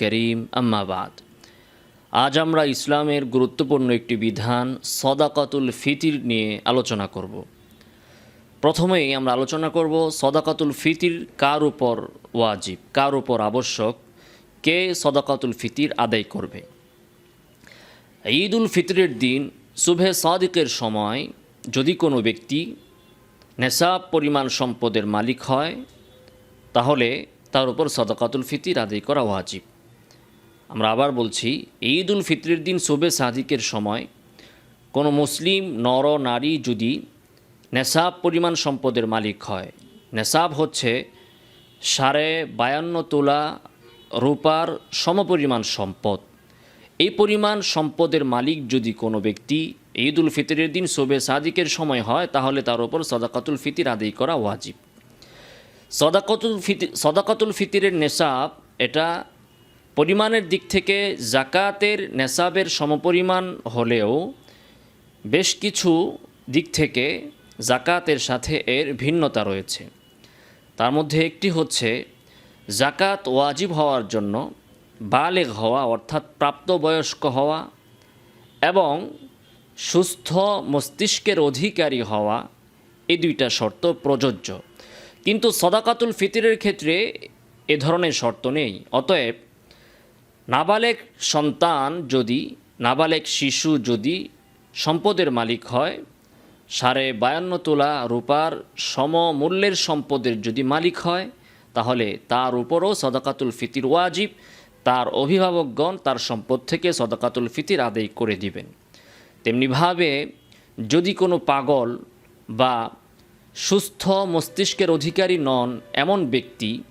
করিম আম্মাবাদ আজ আমরা ইসলামের গুরুত্বপূর্ণ একটি বিধান, সদাকাতুল ফিতির নিয়ে আলোচনা করব। প্রথমেই আমরা আলোচনা করব সদাকাতুল ফিতির কার উপর ওয়াজিব, কার উপর আবশ্যক, কে সদাকাতুল ফিতির আদায় করবে। ঈদ উল ফিতরের দিন, শুভে সাদিকের সময় যদি কোনো ব্যক্তি নেশাব পরিমাণ সম্পদের মালিক হয়, তাহলে তার উপর সদকাতুল ফিতির আদায় করা ওয়াজিব। আমরা আবার বলছি ঈদ উল ফিতরের দিন শুভে সাদিকের সময় কোনো মুসলিম, নর, নারী যদি নেশাব পরিমাণ সম্পদের মালিক হয়, নেশাব হচ্ছে সাড়ে বায়ান্ন তোলা রূপার সমপরিমাণ সম্পদ। এই পরিমাণ সম্পদের মালিক যদি কোনো ব্যক্তি ঈদ উল ফিতরের দিন শোবে সাদিকের সময় হয়, তাহলে তার উপর সদাকাতুল ফিতির আদায় করা ওয়াজিব। সদাকাতুল ফিতি, সদাকতুল ফিতিরের নেশাব এটা পরিমাণের দিক থেকে জাকাতের নেশাবের সমপরিমাণ হলেও বেশ কিছু দিক থেকে জাকাতের সাথে এর ভিন্নতা রয়েছে। তার মধ্যে একটি হচ্ছে জাকাত ওয়াজিব হওয়ার জন্য, বালেগ হওয়া অর্থাৎ প্রাপ্তবয়স্ক হওয়া এবং সুস্থ মস্তিষ্কের অধিকারী হওয়া, এই দুইটা শর্ত প্রযোজ্য। কিন্তু সদাকাতুল ফিতিরের ক্ষেত্রে এ ধরনের শর্ত নেই। অতএব নাবালেক সন্তান যদি, নাবালেক শিশু যদি সম্পদের মালিক হয়, সাড়ে বায়ান্ন তোলা রূপার সমমূল্যের সম্পদের যদি মালিক হয়, তাহলে তার উপরও সদাকাতুল ফিতির ওয়াজিব, তার অভিভাবকগণ তার সম্পদ থেকে সদাকাতুল ফিতির আদায় করে দিবেন। তেমনিভাবে যদি কোনো পাগল বা সুস্থ মস্তিষ্কের অধিকারী নন এমন ব্যক্তি,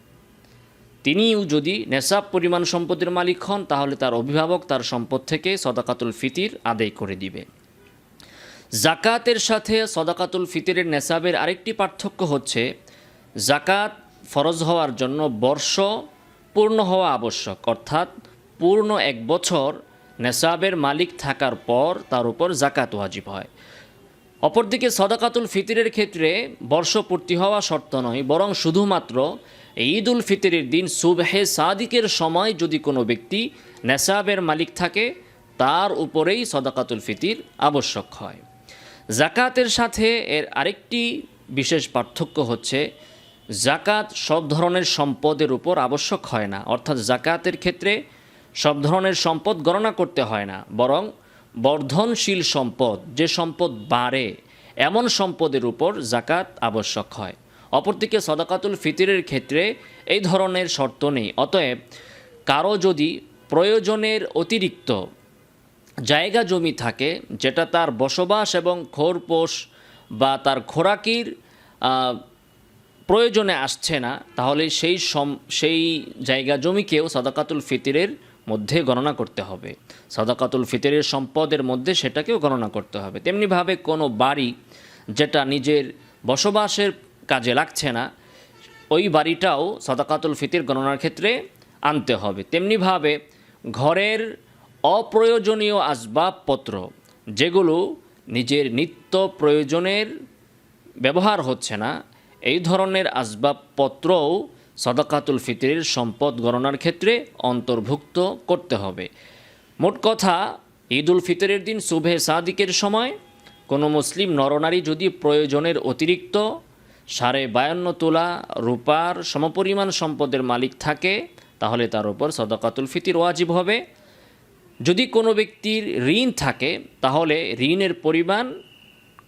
তিনিও যদি নেশাব পরিমাণ সম্পদের মালিক হন, তাহলে তার অভিভাবক তার সম্পদ থেকে সদাকাতুল ফিতির আদায় করে দিবে। জাকাতের সাথে সদাকাতুল ফিতিরের নেশাবের আরেকটি পার্থক্য হচ্ছে, জাকাত ফরজ হওয়ার জন্য বর্ষ পূর্ণ হওয়া আবশ্যক, অর্থাৎ পূর্ণ এক বছর নেশাবের মালিক থাকার পর তার উপর জাকাত ওয়াজিব হয়। অপরদিকে সদাকাতুল ফিতিরের ক্ষেত্রে বর্ষপূর্তি হওয়া শর্ত নয়, বরং শুধুমাত্র ঈদ উল ফিতরের দিন সুবহে সাদিকের সময় যদি কোনো ব্যক্তি নেশাবের মালিক থাকে, তার উপরেই সদাকাতুল ফিতির আবশ্যক হয়। জাকাতের সাথে এর আরেকটি বিশেষ পার্থক্য হচ্ছে জাকাত সব ধরনের সম্পদের উপর আবশ্যক হয় না, অর্থাৎ জাকাতের ক্ষেত্রে সব ধরনের সম্পদ গণনা করতে হয় না, বরং বর্ধনশীল সম্পদ, যে সম্পদ বাড়ে, এমন সম্পদের উপর জাকাত আবশ্যক হয়। অপরদিকে সদাকাতুল ফিতিরের ক্ষেত্রে এই ধরনের শর্ত নেই। অতএব কারও যদি প্রয়োজনের অতিরিক্ত জায়গা জমি থাকে, যেটা তার বসবাস এবং খোরপোষ বা তার খোরাকির প্রয়োজনে আসছে না, তাহলে সেই সেই জায়গা জমিকেও সদাকাতুল ফিতিরের মধ্যে গণনা করতে হবে। সাদাকাতুল ফিতরের সম্পদের মধ্যে সেটাকেও গণনা করতে হবে। তেমনিভাবে কোনো বাড়ি যেটা নিজের বসবাসের কাজে লাগছে না, ওই বাড়িটাও সদাকাতুল ফিতির গণনার ক্ষেত্রে আনতে হবে। তেমনিভাবে ঘরের অপ্রয়োজনীয় আসবাবপত্র, যেগুলো নিজের নিত্য প্রয়োজনের ব্যবহার হচ্ছে না, এই ধরনের আসবাবপত্রও সদাকাতুল ফিতরের সম্পদ গণনার ক্ষেত্রে অন্তর্ভুক্ত করতে হবে। মোট কথা ঈদ উল ফিতরের দিন শুভে সাদিকের সময় কোনো মুসলিম নরনারী যদি প্রয়োজনের অতিরিক্ত সাড়ে বায়ান্ন তোলা রূপার সমপরিমাণ সম্পদের মালিক থাকে, তাহলে তার উপর সদাকাতুল ফিতির ওয়াজিব হবে। যদি কোনো ব্যক্তির ঋণ থাকে, তাহলে ঋণের পরিমাণ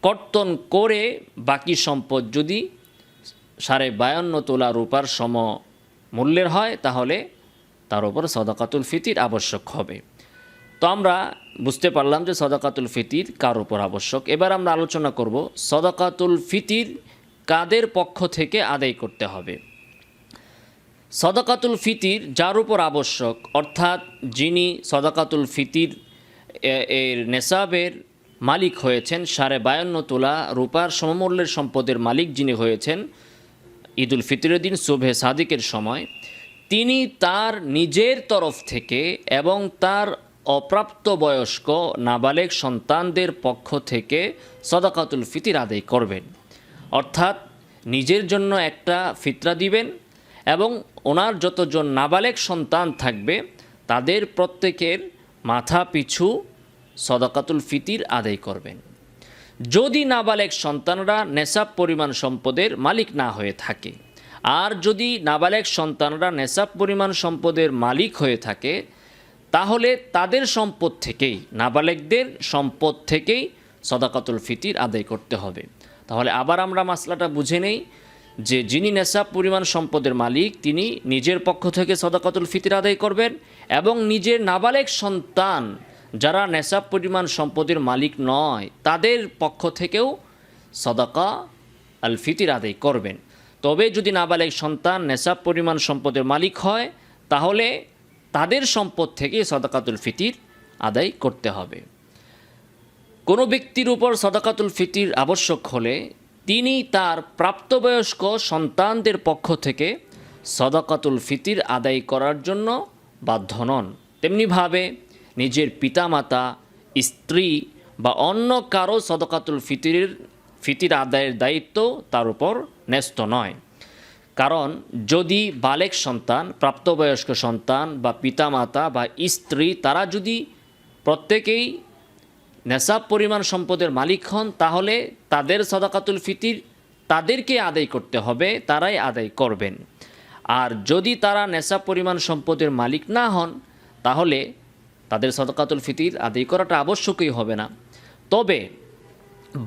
কর্তন করে বাকি সম্পদ যদি সাড়ে বায়ান্ন তোলা রূপার সম মূল্যের হয়, তাহলে তার উপর সদাকাতুল ফিতির আবশ্যক হবে। তো আমরা বুঝতে পারলাম যে সদাকাতুল ফিতির কার উপর আবশ্যক। এবার আমরা আলোচনা করব সদাকাতুল ফিতির কাদের পক্ষ থেকে আদায় করতে হবে। সদাকাতুল ফিতির যার উপর আবশ্যক, অর্থাৎ যিনি সদাকাতুল ফিতির এর নেশাবের মালিক হয়েছেন, সাড়ে বায়ান্ন তোলা রূপার সমমূল্যের সম্পদের মালিক যিনি হয়েছেন ঈদুল ফিতরের দিন, শুভে সাদিকের সময়, তিনি তার নিজের তরফ থেকে এবং তার অপ্রাপ্তবয়স্ক নাবালেক সন্তানদের পক্ষ থেকে সদাকাতুল ফিতির আদায় করবেন। অর্থাৎ নিজের জন্য একটা ফিতরা দিবেন এবং ওনার যতজন নাবালেক সন্তান থাকবে, তাদের প্রত্যেকের মাথা পিছু সদাকাতুল ফিতির আদায় করবেন। যদি নাবালেক সন্তানরা নেশাব পরিমাণ সম্পদের মালিক না হয়ে থাকে, আর যদি নাবালেক সন্তানরা নেশাব পরিমাণ সম্পদের মালিক হয়ে থাকে, তাহলে তাদের সম্পদ থেকেই, নাবালেকদের সম্পদ থেকেই সদাকাতুল ফিতির আদায় করতে হবে। তাহলে আবার আমরা মাসলাটা বুঝে নেই যে যিনি নেশাব পরিমাণ সম্পদের মালিক, তিনি নিজের পক্ষ থেকে সদাকাতুল ফিতির আদায় করবেন এবং নিজের নাবালেক সন্তান যারা নেশাব পরিমাণ সম্পদের মালিক নয়, তাদের পক্ষ থেকেও সদাকা আল ফিতির আদায় করবেন। তবে যদি নাবালেক সন্তান নেশাব পরিমাণ সম্পদের মালিক হয়, তাহলে তাদের সম্পদ থেকে সদাকাতুল ফিতির আদায় করতে হবে। কোনো ব্যক্তির উপর সদাকাতুল ফিতির আবশ্যক হলে তিনি তার প্রাপ্তবয়স্ক সন্তানদের পক্ষ থেকে সদাকাতুল ফিতির আদায় করার জন্য বাধ্য নন। তেমনিভাবে নিজের পিতামাতা, স্ত্রী বা অন্য কারও সদকাতুল ফিতিরের, ফিতির আদায়ের দায়িত্ব তার উপর ন্যস্ত নয়। কারণ যদি বালেক সন্তান, প্রাপ্তবয়স্ক সন্তান বা পিতামাতা বা স্ত্রী, তারা যদি প্রত্যেকেই নেশাব পরিমাণ সম্পদের মালিক হন, তাহলে তাদের সদাকাতুল ফিতির তাদেরকে আদায় করতে হবে, তারাই আদায় করবেন। আর যদি তারা নেশাব পরিমাণ সম্পদের মালিক না হন, তাহলে তাদের সদকাতুল ফিতির আদায় করাটা আবশ্যকই হবে না। তবে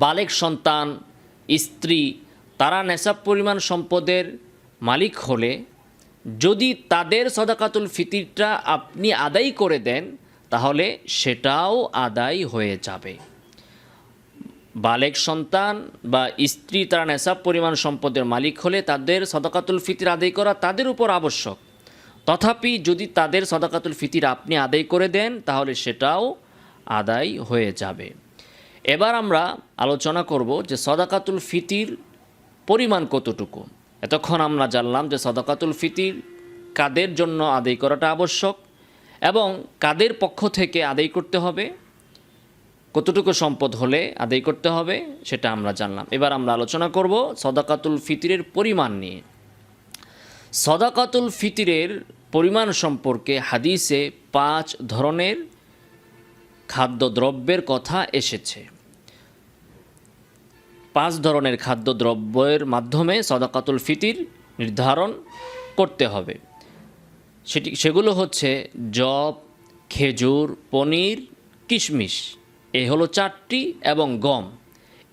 বালেক সন্তান, স্ত্রী, তারা নেশাব পরিমাণ সম্পদের মালিক হলে যদি তাদের সদাকাতুল ফিতিরটা আপনি আদায় করে দেন, তাহলে সেটাও আদায় হয়ে যাবে। বালেক সন্তান বা স্ত্রী তারা নেশাব পরিমাণ সম্পদের মালিক হলে তাদের সদাকাতুল ফিতির আদায় করা তাদের উপর আবশ্যক। তথাপি যদি তাদের সদাকাতুল ফিতির আপনি আদায় করে দেন, তাহলে সেটাও আদায় হয়ে যাবে। এবার আমরা আলোচনা করব যে সদাকাতুল ফিতির পরিমাণ কতটুকু। এতক্ষণ আমরা জানলাম যে সদাকাতুল ফিতির কাদের জন্য আদায় করাটা আবশ্যক এবং কাদের পক্ষ থেকে আদায় করতে হবে, কতটুকু সম্পদ হলে আদায় করতে হবে, সেটা আমরা জানলাম। এবার আমরা আলোচনা করব সদাকাতুল ফিতিরের পরিমাণ নিয়ে। সদাকাতুল ফিতিরের পরিমাণ সম্পর্কে হাদিসে পাঁচ ধরনের খাদ্যদ্রব্যের কথা এসেছে। পাঁচ ধরনের খাদ্যদ্রব্যের মাধ্যমে সদাকাতুল ফিতির নির্ধারণ করতে হবে। সেটি, সেগুলো হচ্ছে জব খেজুর, পনির, কিশমিশ। এই হলো চারটি এবং গম।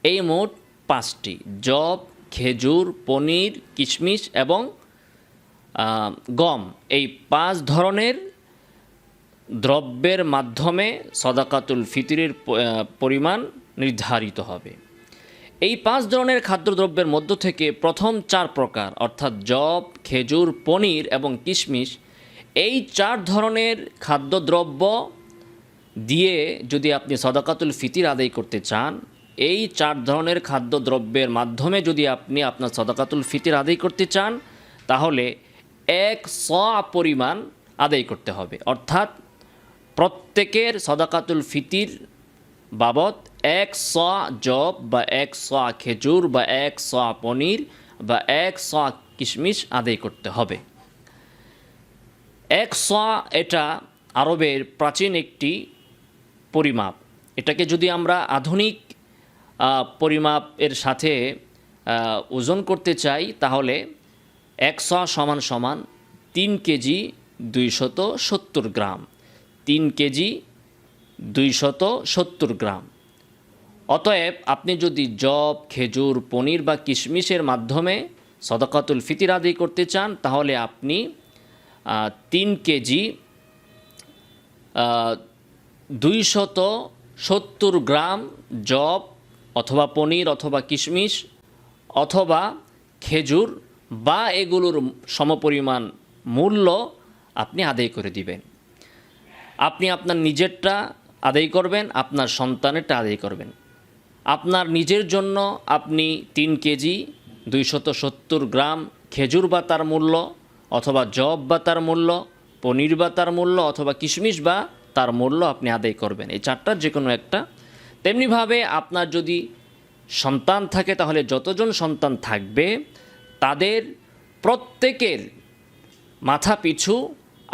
এই মোট পাঁচটি। জব খেজুর, পনির, কিশমিশ এবং গম, এই পাঁচ ধরনের দ্রব্যের মাধ্যমে সদাকাতুল ফিতরের পরিমাণ নির্ধারিত হবে। এই পাঁচ ধরনের খাদ্যদ্রব্যের মধ্য থেকে প্রথম চার প্রকার, অর্থাৎ জব, খেজুর, পনির এবং কিশমিশ, এই চার ধরনের খাদ্যদ্রব্য দিয়ে যদি আপনি সদাকাতুল ফিতির আদায় করতে চান, এই চার ধরনের খাদ্যদ্রব্যের মাধ্যমে যদি আপনি আপনার সদাকাতুল ফিতির আদায় করতে চান, তাহলে এক স পরিমাণ আদায় করতে হবে। অর্থাৎ প্রত্যেকের সদাকাতুল ফিতির বাবদ এক স জব বা এক স খেজুর বা এক স পনির বা এক স কিশমিশ আদায় করতে হবে। এক স এটা আরবের প্রাচীন একটি পরিমাপ। এটাকে যদি আমরা আধুনিক পরিমাপের সাথে ওজন করতে চাই, তাহলে এক শ সমান সমান তিন কেজি দুইশত সত্তর গ্রাম। তিন কেজি দুইশত সত্তর গ্রাম। অতএব আপনি যদি জব, খেজুর, পনির বা কিশমিশের মাধ্যমে সদকাতুল ফিতির আদায় করতে চান, তাহলে আপনি তিন কেজি দুইশত সত্তর গ্রাম জব অথবা পনির অথবা কিশমিশ অথবা খেজুর বা এগুলোর সমপরিমাণ মূল্য আপনি আদায় করে দিবেন। আপনি আপনার নিজেরটা আদায় করবেন, আপনার সন্তানেরটা আদায় করবেন। আপনার নিজের জন্য আপনি তিন কেজি দুইশত সত্তর গ্রাম খেজুর বা তার মূল্য অথবা জব বা তার মূল্য, পনির বা তার মূল্য অথবা কিশমিশ বা তার মূল্য আপনি আদায় করবেন। এই চারটার যে কোনো একটা। তেমনিভাবে আপনার যদি সন্তান থাকে তাহলে যতজন সন্তান থাকবে তাদের প্রত্যেকের মাথা পিছু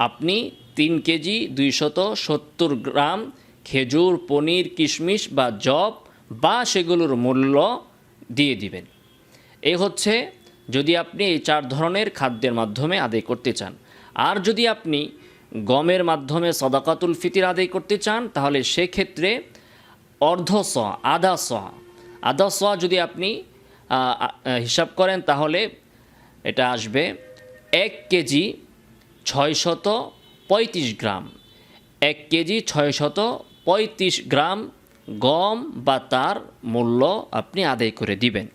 আপনি তিন কেজি দুইশত সত্তর গ্রাম খেজুর, পনির, কিশমিশ বা জব বা সেগুলোর মূল্য দিয়ে দিবেন। এই হচ্ছে যদি আপনি এই চার ধরনের খাদ্যের মাধ্যমে আদায় করতে চান। আর যদি আপনি গমের মাধ্যমে সদাকাতুল ফিতির আদায় করতে চান, তাহলে সেক্ষেত্রে অর্ধ স আধা স আধা স যদি আপনি হিসাব করেন, তাহলে এটা আসবে এক কেজি ছয়শত পঁয়ত্রিশ গ্রাম। এক কেজি ছয়শত পঁয়ত্রিশ গ্রাম গম বা তার মূল্য আপনি আদায় করে দিবেন।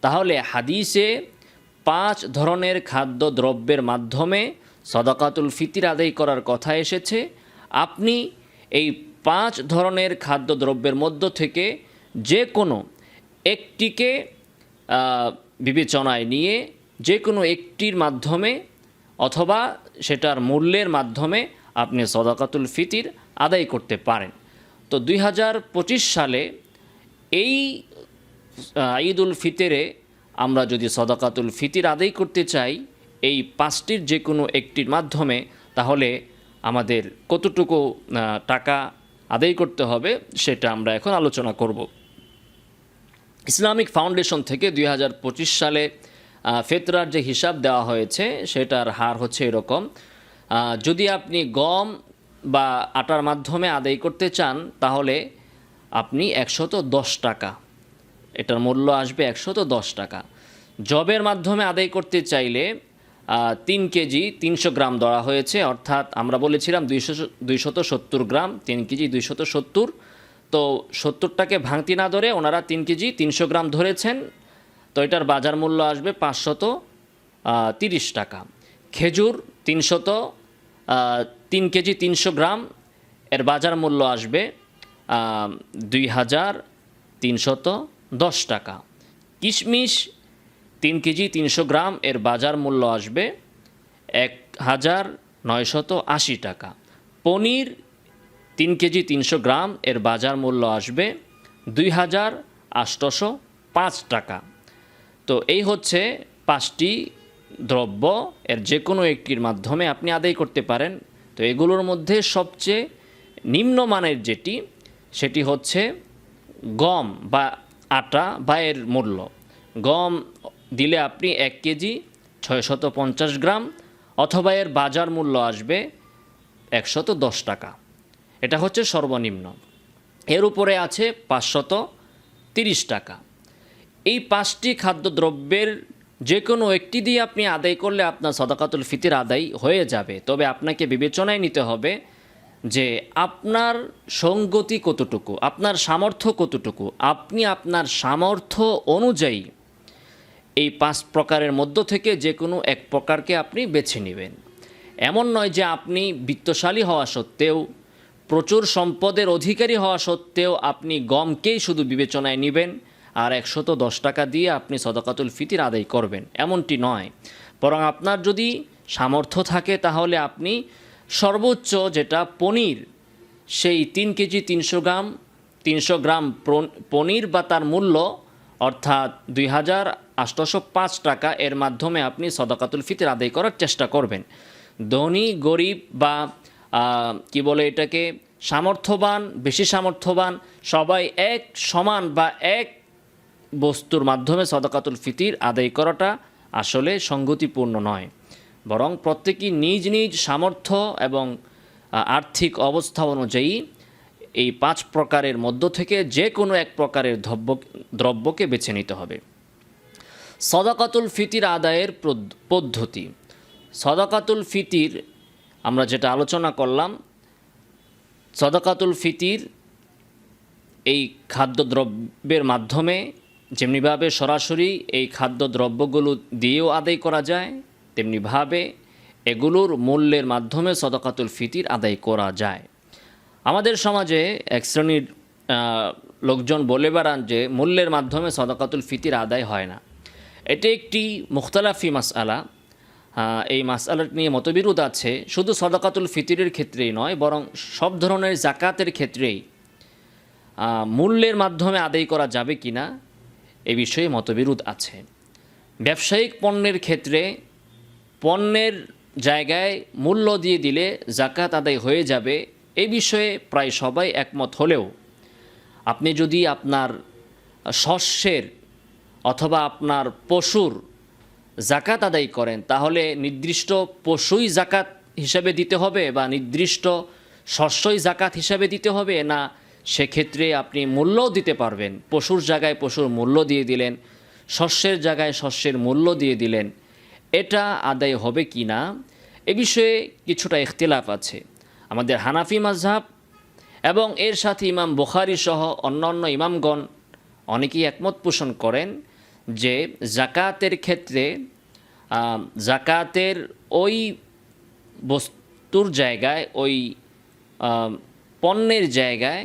তাহলে হাদিসে পাঁচ ধরনের খাদ্য দ্রব্যের মাধ্যমে সদাকাতুল ফিতির আদায় করার কথা এসেছে। আপনি এই পাঁচ ধরনের খাদ্য দ্রব্যের মধ্য থেকে যে কোনো একটিকে বিবেচনায় নিয়ে যে কোনো একটির মাধ্যমে অথবা সেটার মূল্যের মাধ্যমে আপনি সদাকাতুল ফিতির আদায় করতে পারেন। তো দুই হাজার পঁচিশ সালে এই ঈদ উল ফিতরে আমরা যদি সদাকাতুল ফিতির আদায় করতে চাই, এই পাঁচটির যে কোনো একটির মাধ্যমে, তাহলে আমাদের কতটুকু টাকা আদায় করতে হবে সেটা আমরা এখন আলোচনা করব। ইসলামিক ফাউন্ডেশন থেকে দুই হাজার পঁচিশ সালে ফেতরার যে হিসাব দেওয়া হয়েছে, সেটার হার হচ্ছে এরকম। যদি আপনি গম বা আটার মাধ্যমে আদায় করতে চান, তাহলে আপনি একশত দশ টাকা, এটার মূল্য আসবে একশত দশ টাকা। জবের মাধ্যমে আদায় করতে চাইলে তিন কেজি তিনশো গ্রাম ধরা হয়েছে, অর্থাৎ আমরা বলেছিলাম দুইশো দুইশত সত্তর গ্রাম, তিন কেজি দুইশত সত্তর। তো সত্তরটাকে ভাঙতি না ধরে ওনারা তিন কেজি তিনশো গ্রাম ধরেছেন তো এটার বাজার মূল্য আসবে পাঁচশত তিরিশ টাকা। খেজুর তিনশত তিন কেজি তিনশো গ্রাম, এর বাজার মূল্য আসবে দুই হাজার তিনশত দশ টাকা। কিশমিশ তিন কেজি তিনশো গ্রাম, এর বাজার মূল্য আসবে এক হাজার নয়শত আশি টাকা। পনির তিন কেজি তিনশো গ্রাম, এর বাজার মূল্য আসবে দুই হাজার আটশোশো পাঁচ টাকা। তো এই হচ্ছে পাঁচটি দ্রব্য। এর যে কোনো একটির মাধ্যমে আপনি আদায় করতে পারেন। তো এগুলোর মধ্যে সবচেয়ে নিম্নমানের যেটি, সেটি হচ্ছে গম বা আটা বা এর মূল্য। গম দিলে আপনি এক কেজি ছয়শত পঞ্চাশ গ্রাম অথবা এর বাজার মূল্য আসবে একশত দশ টাকা। এটা হচ্ছে সর্বনিম্ন। এর উপরে আছে পাঁচশত তিরিশ টাকা। এই পাঁচটি খাদ্যদ্রব্যের যে কোনো একটি দিয়ে আপনি আদায় করলে আপনার সদাকাতুল ফিতির আদায় হয়ে যাবে। তবে আপনাকে বিবেচনায় নিতে হবে যে আপনার সঙ্গতি কতটুকু, আপনার সামর্থ্য কতটুকু, আপনি আপনার সামর্থ্য অনুযায়ী এই পাঁচ প্রকারের মধ্য থেকে যে কোনো এক প্রকারকে আপনি বেছে নেবেন। এমন নয় যে আপনি বিত্তশালী হওয়া সত্ত্বেও, প্রচুর সম্পদের অধিকারী হওয়া সত্ত্বেও আপনি গমকেই শুধু বিবেচনায় নেবেন। আর একশত দশ টাকা দিয়ে আপনি সদকাতুল ফিতির আদায় করবেন। এমনটি নয়। বরং আপনার যদি সামর্থ্য থাকে, তাহলে আপনি সর্বোচ্চ যেটা পনির, সেই তিন কেজি তিনশো গ্রাম তিনশো গ্রাম পনির বা তার মূল্য, অর্থাৎ দুই হাজার আটশোশো পাঁচ টাকা, এর মাধ্যমে আপনি সদাকাতুল ফিতর আদায় করার চেষ্টা করবেন। ধনী, গরিব বা কি বলে এটাকে, সামর্থ্যবান, বেশি সামর্থ্যবান, সবাই এক সমান বা এক বস্তুর মাধ্যমে সদাকাতুল ফিতির আদায় করাটা আসলে সঙ্গতিপূর্ণ নয়। বরং প্রত্যেকেই নিজ নিজ সামর্থ্য এবং আর্থিক অবস্থা অনুযায়ী এই পাঁচ প্রকারের মধ্য থেকে যে কোনো এক প্রকারের দ্রব্য দ্রব্যকে বেছে নিতে হবে। সদাকাতুল ফিতির আদায়ের পদ্ধতি। সদাকাতুল ফিতির আমরা যেটা আলোচনা করলাম, সদাকাতুল ফিতির এই খাদ্যদ্রব্যের মাধ্যমে যেমনিভাবে সরাসরি এই খাদ্যদ্রব্যগুলো দিয়েও আদায় করা যায়, তেমনিভাবে এগুলোর মূল্যের মাধ্যমে সদকাতুল ফিতির আদায় করা যায়। আমাদের সমাজে এক শ্রেণির লোকজন বলে বেড়ান যে মূল্যের মাধ্যমে সদকাতুল ফিতির আদায় হয় না। এটি একটি মুখতালাফি মাসআলা। এই মাসআলাটি নিয়ে মতবিরোধ আছে। শুধু সদকাতুল ফিতিরের ক্ষেত্রেই নয়, বরং সব ধরনের জাকাতের ক্ষেত্রেই। মূল্যের মাধ্যমে আদায় করা যাবে কি না এ বিষয়ে মতবিরোধ আছে। ব্যবসায়িক পণ্যের ক্ষেত্রে পণ্যের জায়গায় মূল্য দিয়ে দিলে জাকাত আদায় হয়ে যাবে, এ বিষয়ে প্রায় সবাই একমত হলেও আপনি যদি আপনার শস্যের অথবা আপনার পশুর জাকাত আদায় করেন, তাহলে নির্দিষ্ট পশুই জাকাত হিসাবে দিতে হবে বা নির্দিষ্ট শস্যই জাকাত হিসাবে দিতে হবে না সেক্ষেত্রে আপনি মূল্যও দিতে পারবেন। পশুর জায়গায় পশুর মূল্য দিয়ে দিলেন, শস্যের জায়গায় শস্যের মূল্য দিয়ে দিলেন। এটা আদায় হবে কি না? এ বিষয়ে কিছুটা ইখতিলাফ আছে। আমাদের হানাফি মাঝহাব এবং এর সাথে ইমাম বুখারি সহ অন্যান্য ইমামগণ অনেকেই একমত পোষণ করেন যে জাকাতের ক্ষেত্রে জাকাতের ওই বস্তুর জায়গায়, ওই পণ্যের জায়গায়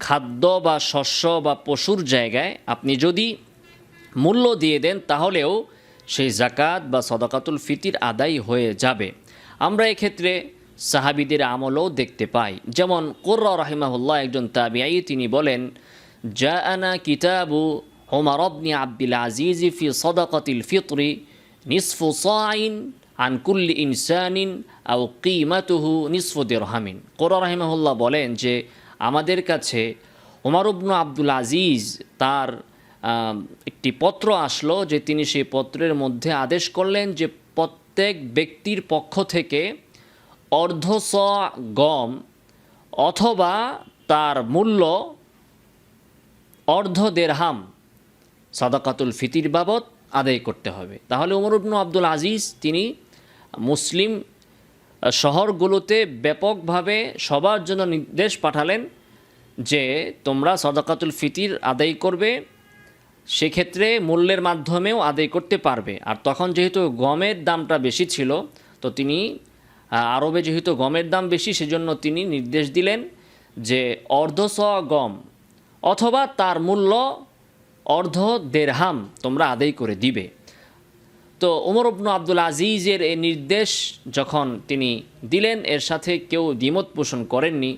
খাদ্য বা শস্য বা পশুর জায়গায় আপনি যদি মূল্য দিয়ে দেন, তাহলেও সেই জাকাত বা সদাকাতুল ফিতির আদায় হয়ে যাবে। আমরা এক্ষেত্রে সাহাবিদের আমলও দেখতে পাই। যেমন কোর্রা রাহিমাহুল্লাহ একজন তাবিআই, তিনি বলেন আনা কিতাবু ওমর অবনি আব্দুল আজিজ ফি সদাকাতিল ফিতরি নিসফু সাইন আন কুল্লি ইনসানিন আও কিমাতুহু নিসফু দিরহামিন। কোর্রা রাহিমাহুল্লাহ বলেন যে আমাদের কাছে ওমর ইবনু আব্দুল আজিজ তার একটি পত্র আসলো যে তিনি সেই পত্রের মধ্যে আদেশ করলেন যে প্রত্যেক ব্যক্তির পক্ষ থেকে অর্ধ স গম অথবা তার মূল্য অর্ধ দেড়হাম সাদাকাতুল ফিতির বাবদ আদায় করতে হবে। তাহলে উমর ইবনু আব্দুল আজিজ, তিনি মুসলিম শহরগুলোতে ব্যাপকভাবে সবার জন্য নির্দেশ পাঠালেন যে তোমরা সদাকাতুল ফিতির আদায় করবে, সেক্ষেত্রে মূল্যের মাধ্যমেও আদায় করতে পারবে। আর তখন যেহেতু গমের দামটা বেশি ছিল, তো তিনি আরবে যেহেতু গমের দাম বেশি, সেজন্য তিনি নির্দেশ দিলেন যে অর্ধ স গম অথবা তার মূল্য অর্ধ দেড়হাম তোমরা আদায় করে দিবে। তো ওমর ইবনু আব্দুল আজিজের এই নির্দেশ যখন তিনি দিলেন, এর সাথে কেউ দ্বিমত পোষণ করেননি।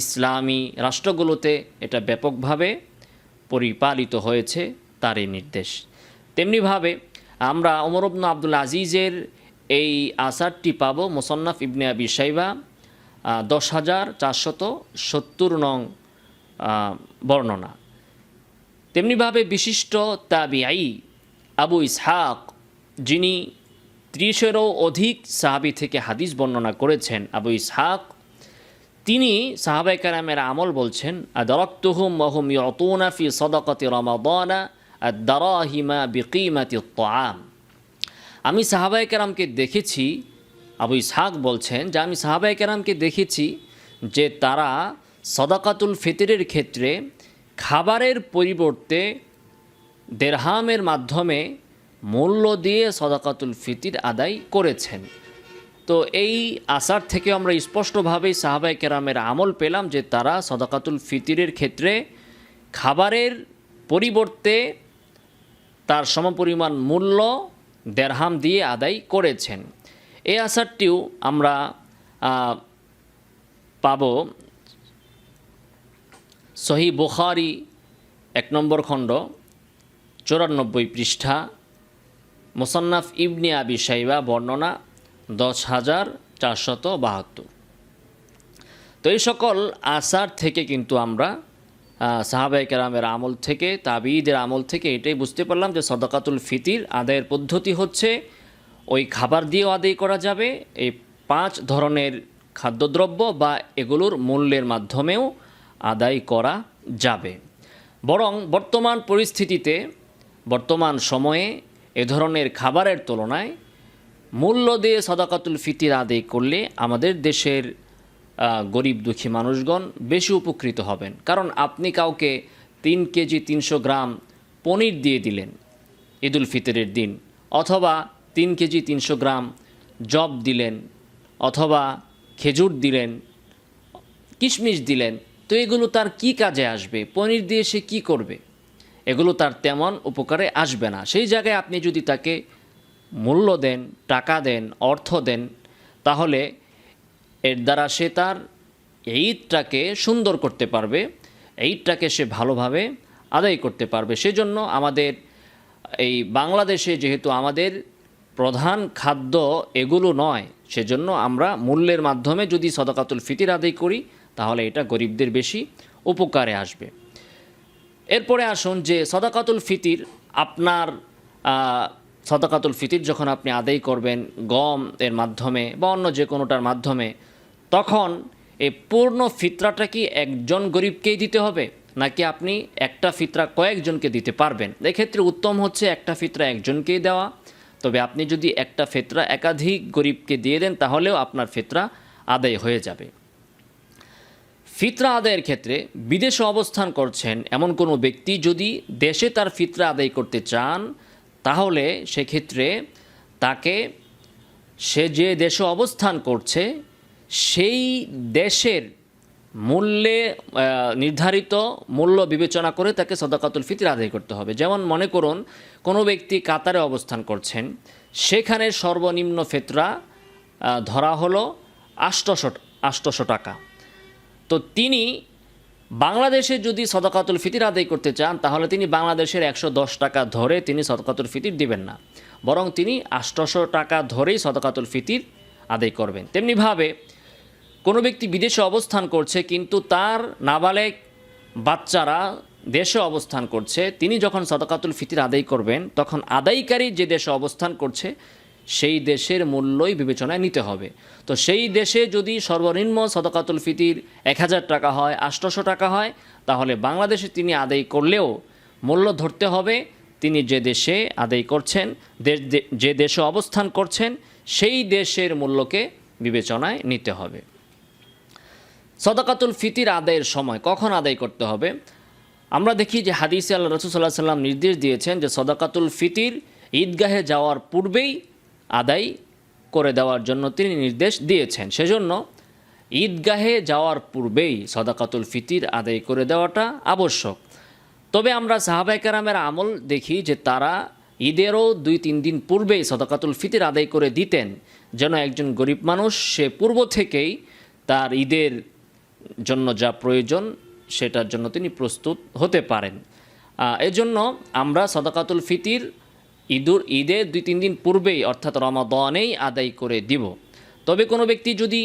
ইসলামী রাষ্ট্রগুলোতে এটা ব্যাপকভাবে পরিপালিত হয়েছে তার এই নির্দেশ। তেমনিভাবে আমরা ওমর ইবনু আব্দুল আজিজের এই আসারটি পাব মোসন্নাফ ইবনে আবি সাইবা দশ হাজার চারশত সত্তর নং বর্ণনা। তেমনিভাবে বিশিষ্ট তাবিআই আবু ইসহাক যিনি ত্রিশেরও অধিক সাহাবি থেকে হাদিস বর্ণনা করেছেন, আবু ইসহাক, তিনি সাহাবাই কারামের আমল বলছেন, আদরক্তুহুম মহুম ইয়তুনা ফি সদকতি রমাদানা আদারাহিমা বিকিমাতি তাম আমি সাহাবাই কারামকে দেখেছি, আবু ইসহাক বলছেন যে আমি সাহাবাই কারামকে দেখেছি যে তারা সদাকাতুল ফিতরের ক্ষেত্রে খাবারের পরিবর্তে দেড়হামের মাধ্যমে মূল্য দিয়ে সদাকাতুল ফিতির আদায় করেছেন। তো এই আসার থেকে আমরা স্পষ্টভাবেই সাহাবাই কেরামের আমল পেলাম যে তারা সদাকাতুল ফিতিরের ক্ষেত্রে খাবারের পরিবর্তে তার সমপরিমাণ মূল্য দেড়হাম দিয়ে আদায় করেছেন। এই আসারটিও আমরা পাব। সহি বুখারি এক নম্বর খণ্ড, চুরানব্বই পৃষ্ঠা। মোসান্নাফ ইবনে আবি সাইবা বর্ণনা দশ হাজার চারশত বাহাত্তর। তো এই সকল আসার থেকে কিন্তু আমরা সাহাবাই কেরামের আমল থেকে তাবিদের আমল থেকে এটাই বুঝতে পারলাম যে সদকাতুল ফিতির আদায়ের পদ্ধতি হচ্ছে, ওই খাবার দিয়েও আদায় করা যাবে, এই পাঁচ ধরনের খাদ্যদ্রব্য বা এগুলোর মূল্যের মাধ্যমেও আদায় করা যাবে। বরং বর্তমান পরিস্থিতিতে, বর্তমান সময়ে এ ধরনের খাবারের তুলনায় মূল্য দিয়ে সদাকাতুল ফিতির আদায় করলে আমাদের দেশের গরিব দুঃখী মানুষগণ বেশি উপকৃত হবেন। কারণ আপনি কাউকে তিন কেজি তিনশো গ্রাম পনির দিয়ে দিলেন ঈদুল ফিতরের দিন, অথবা তিন কেজি তিনশো গ্রাম জব দিলেন, অথবা খেজুর দিলেন, কিশমিশ দিলেন, তো এগুলো তার কি কাজে আসবে? পনির দিয়ে সে কী করবে? এগুলো তার তেমন উপকারে আসবে না। সেই জায়গায় আপনি যদি তাকে মূল্য দেন, টাকা দেন, অর্থ দেন, তাহলে এর দ্বারা সে তার ঈদটাকে সুন্দর করতে পারবে, ঈদটাকে সে ভালোভাবে আদায় করতে পারবে। সেজন্য আমাদের এই বাংলাদেশে যেহেতু আমাদের প্রধান খাদ্য এগুলো নয়, সেজন্য আমরা মূল্যের মাধ্যমে যদি সদকাতুল ফিতির আদায় করি, তাহলে এটা গরিবদের বেশি উপকারে আসবে। এরপরে আসুন যে সদাকাতুল ফিতির, আপনার সদাকাতুল ফিতির যখন আপনি আদায় করবেন গম এর মাধ্যমে বা অন্য যে কোনোটার মাধ্যমে, তখন এই পূর্ণ ফিতরাটা কি একজন গরিবকেই দিতে হবে? নাকি আপনি একটা ফিতরা কয়েকজনকে দিতে পারবেন? এক্ষেত্রে উত্তম হচ্ছে একটা ফিতরা একজনকেই দেওয়া। তবে আপনি যদি একটা ফিতরা একাধিক গরিবকে দিয়ে দেন, তাহলেও আপনার ফিতরা আদায় হয়ে যাবে। ফিতরা আদায়ের ক্ষেত্রে বিদেশে অবস্থান করছেন এমন কোনো ব্যক্তি যদি দেশে তার ফিতরা আদায় করতে চান, তাহলে সেক্ষেত্রে তাকে সে যে দেশে অবস্থান করছে, সেই দেশের মূল্যে নির্ধারিত মূল্য বিবেচনা করে তাকে সদাকাতুল ফিতর আদায় করতে হবে। যেমন মনে করুন, কোনো ব্যক্তি কাতারে অবস্থান করছেন, সেখানে সর্বনিম্ন ফেতরা ধরা হলো আষ্টশো আষ্টশো টাকা। তো তিনি বাংলাদেশে যদি সদকাতুল ফিতির আদায় করতে চান, তাহলে তিনি বাংলাদেশের একশো দশ টাকা ধরে তিনি সদকাতুল ফিতির দিবেন না। বরং তিনি আষ্টশো টাকা ধরেই সদকাতুল ফিতির আদায় করবেন। তেমনিভাবে কোনো ব্যক্তি বিদেশে অবস্থান করছে, কিন্তু তার নাবালেক বাচ্চারা দেশে অবস্থান করছে, তিনি যখন সদকাতুল ফিতির আদায় করবেন, তখন আদায়কারী যে দেশে অবস্থান করছে সেই দেশের মূল্যই বিবেচনায় নিতে হবে। তো সেই দেশে যদি সর্বনিম্ন সদকাতুল ফিতির এক হাজার টাকা হয় আষ্টশো টাকা হয়, তাহলে বাংলাদেশে তিনি আদায় করলেও মূল্য ধরতে হবে। তিনি যে দেশে আদায় করছেন যে দেশে অবস্থান করছেন, সেই দেশের মূল্যকে বিবেচনায় নিতে হবে। সদাকাতুল ফিতির আদায়ের সময় কখন আদায় করতে হবে? আমরা দেখি যে হাদিসে আল্লাহ রসুল্লাহ সাল্লাম নির্দেশ দিয়েছেন যে সদাকাতুল ফিতির ঈদগাহে যাওয়ার পূর্বেই আদায় করে দেওয়ার জন্য তিনি নির্দেশ দিয়েছেন। সেজন্য ঈদগাহে যাওয়ার পূর্বেই সদাকাতুল ফিতির আদায় করে দেওয়াটা আবশ্যক। তবে আমরা সাহাবাই কারামের আমল দেখি যে তারা ঈদেরও দুই তিন দিন পূর্বেই সদাকাতুল ফিতির আদায় করে দিতেন। যেন একজন গরিব মানুষ সে পূর্ব থেকেই তার ঈদের জন্য যা প্রয়োজন সেটার জন্য তিনি প্রস্তুত হতে পারেন। এজন্য আমরা সদাকাতুল ফিতির ঈদুর ঈদের দুই, তিন দিন পূর্বেই, অর্থাৎ রমাদনেই আদায় করে দিব। তবে কোনো ব্যক্তি যদি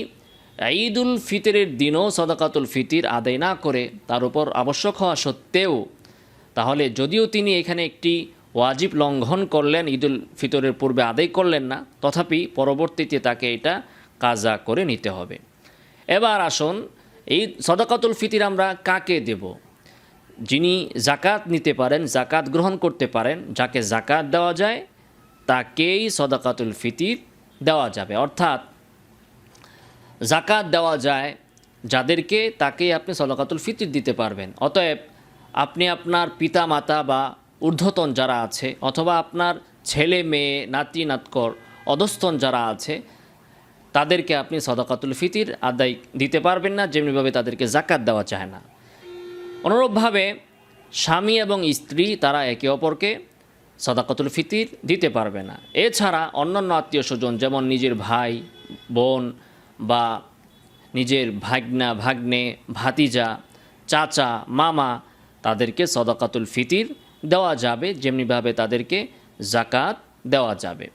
ঈদুল ফিতরের দিনও সদাকাতুল ফিতির আদায় না করে, তার উপর আবশ্যক হওয়া সত্ত্বেও, তাহলে যদিও তিনি এখানে একটি ওয়াজিব লঙ্ঘন করলেন, ঈদুল ফিতরের পূর্বে আদায় করলেন না, তথাপি পরবর্তীতে তাকে এটা কাজা করে নিতে হবে। এবার আসুন এই সদাকাতুল ফিতির আমরা কাকে দেব? যিনি জাকাত নিতে পারেন জাকাত গ্রহণ করতে পারেন, যাকে জাকাত দেওয়া যায়, তাকেই সদাকাতুল ফিতির দেওয়া যাবে। অর্থাৎ জাকাত দেওয়া যায় যাদেরকে, তাকেই আপনি সদাকাতুল ফিতির দিতে পারবেন। অতএব আপনি আপনার পিতা মাতা বা ঊর্ধ্বতন যারা আছে, অথবা আপনার ছেলে মেয়ে, নাতি, নাতকর, অধস্তন যারা আছে, তাদেরকে আপনি সদাকাতুল ফিতির আদায় দিতে পারবেন না, যেমনিভাবে তাদেরকে জাকাত দেওয়া চায় না। অনুরূপভাবে স্বামী এবং স্ত্রী তারা একে অপরকে সদাকতুল ফিতির দিতে পারবে না। এছাড়া অন্যান্য আত্মীয় স্বজন যেমন নিজের ভাই, বোন বা নিজের ভাগনা, ভাগ্নে, ভাতিজা, চাচা, মামা তাদেরকে সদাকাতুল ফিতির দেওয়া যাবে, যেমনিভাবে তাদেরকে জাকাত দেওয়া যাবে।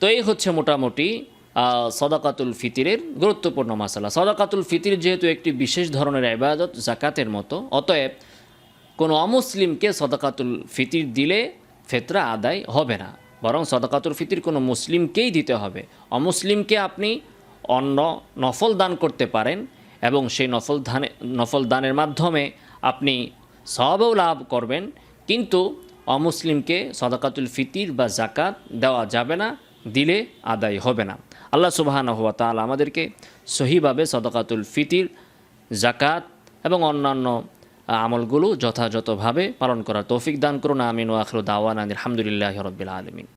তো এই হচ্ছে মোটামুটি সদাকাতুল ফিতিরের গুরুত্বপূর্ণ মশালা সদাকাতুল ফিতির যেহেতু একটি বিশেষ ধরনের ইবাদত জাকাতের মতো, অতএব কোনো অমুসলিমকে সদাকাতুল ফিতির দিলে ফেতরা আদায় হবে না। বরং সদাকাতুল ফিতির কোনো মুসলিমকেই দিতে হবে। অমুসলিমকে আপনি অন্য নফল দান করতে পারেন এবং সেই নফল ধানে, নফল দানের মাধ্যমে আপনি সবও লাভ করবেন। কিন্তু অমুসলিমকে সদাকাতুল ফিতির বা জাকাত দেওয়া যাবে না, দিলে আদায় হবে না। আল্লাহ সুবাহান হওয়া তাহলে আমাদেরকে সহিভাবে সদকাতুল ফিতির জাকাত এবং অন্যান্য আমলগুলো যথাযথভাবে পালন করার তৌফিক দান করুন। আমিন ও দাওয়ান আলহামদুলিল্লাহ রবিল আলমিন।